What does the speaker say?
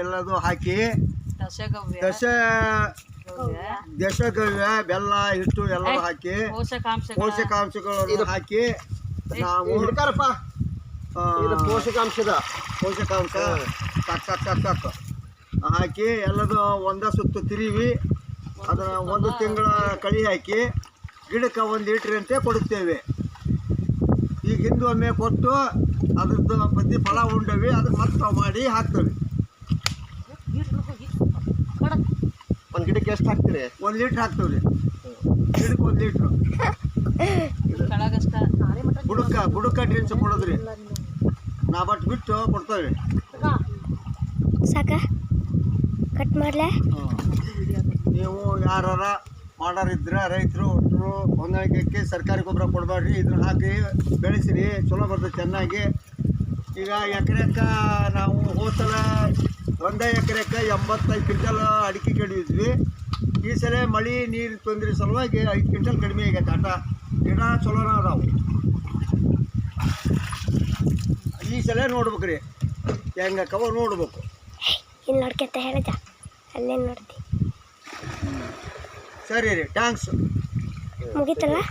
ಎಲ್ಲದು ಹಾಕಿ ದಶಗವ್ಯ. ದಶ ದಶಗವ್ಯ. ಬೆಲ್ಲ ಹಿಟ್ಟು ಎಲ್ಲ ಹಾಕಿ ಪೋಷಕಾಂಶಗಳ. ಪೋಷಕಾಂಶಗಳನ್ನು ಹಾಕಿ ನಾವು ಹಿಡ್ಕಾರಪ್ಪ. ಇದು ಪೋಷಕಾಂಶದ. ಪೋಷಕಾಂಶ. ಟಕ್ ಟಕ್ ಟಕ್ ಟಕ್ ಹಾಕಿ ಎಲ್ಲದು ಒಂದ ಸುತ್ತು ತಿರುವಿ ಅದನ್ನ ಒಂದು ತಿಂಗಳ ಕಳಿ ಹಾಕಿ ಗಿಡಕ್ಕೆ ಒಂದು ಲೀಟ್ರಂತೆ ಕೊಡುತ್ತೇವೆ. ಈಗ ಹಿಂದೊಮ್ಮೆ ಕೊಟ್ಟು ಅದ್ರದ್ದು ಪ್ರತಿ ಫಲ ಉಂಡವಿ ಅದಕ್ಕೆ ಮತ್ತೆ ಮಾಡಿ ಹಾಕ್ತೇವೆ ಒಂದು ಗಿಡಕ್ಕೆ ಎಷ್ಟು ಹಾಕ್ತೀರಿ? ಒಂದು ಲೀಟ್ರ್ ಹಾಕ್ತೇವೆ ರೀ. ಗಿಡಕ್ಕೆ ಒಂದು ಲೀಟ್ರು. ಗುಡಕ ಬುಡಕ್ಕ ಬುಡಕ್ಕ ಡ್ರಿನ್ಸ್ ಕೊಡೋದ್ರಿ. ನಾ ಬಟ್ ಬಿಟ್ಟು ಕೊಡ್ತೇವೆ ಸಾಕ? ಕಟ್ ಮಾಡಲೆ? ನೀವು ಯಾರಾರ ಮಾಡೋರಿದ್ರೆ ರೈತರು ಒಟ್ಟರು ಹೊಂದಾಣಿಕೆ ಸರ್ಕಾರಿ ಗೊಬ್ಬರ ಕೊಡಬೇಡ್ರಿ ಇದನ್ನ ಹಾಕಿ ಬೆಳೆಸಿರಿ ಚಲೋ ಬರ್ತದೆ ಚೆನ್ನಾಗಿ. ಈಗ ಎಕರೆಕ್ಕ ನಾವು ಹೋಸಲ ಒಂದೇ ಎಕರೆಕ್ಕೆ ಎಂಬತ್ತೈದು ಕ್ವಿಂಟಲ್ ಅಡಿಕೆ ಕೆಡಿದ್ವಿ ಈ ಸಲ ಮಳೆ ನೀರು ತೊಂದರೆ ಸಲುವಾಗಿ ಐದು ಕ್ವಿಂಟಲ್ ಕಡಿಮೆ ಆಗೈತೆ. ಆಟ ಗಿಡ ಚಲೋನ ಅದಾವು. ಈ ಸಲ ನೋಡ್ಬೇಕು ರೀ ಹೆಂಗಕ್ಕವ ನೋಡ್ಬೇಕು. ಇಲ್ಲಿ ನೋಡ್ಕೊಂತ ಹೇಳ್ದ? ಅಲ್ಲೇ ನೋಡ್ತಿ? ಸರಿ ರೀ ಟ್ಯಾಂಕ್ಸ್ ಮುಗೀತಲ್ಲ?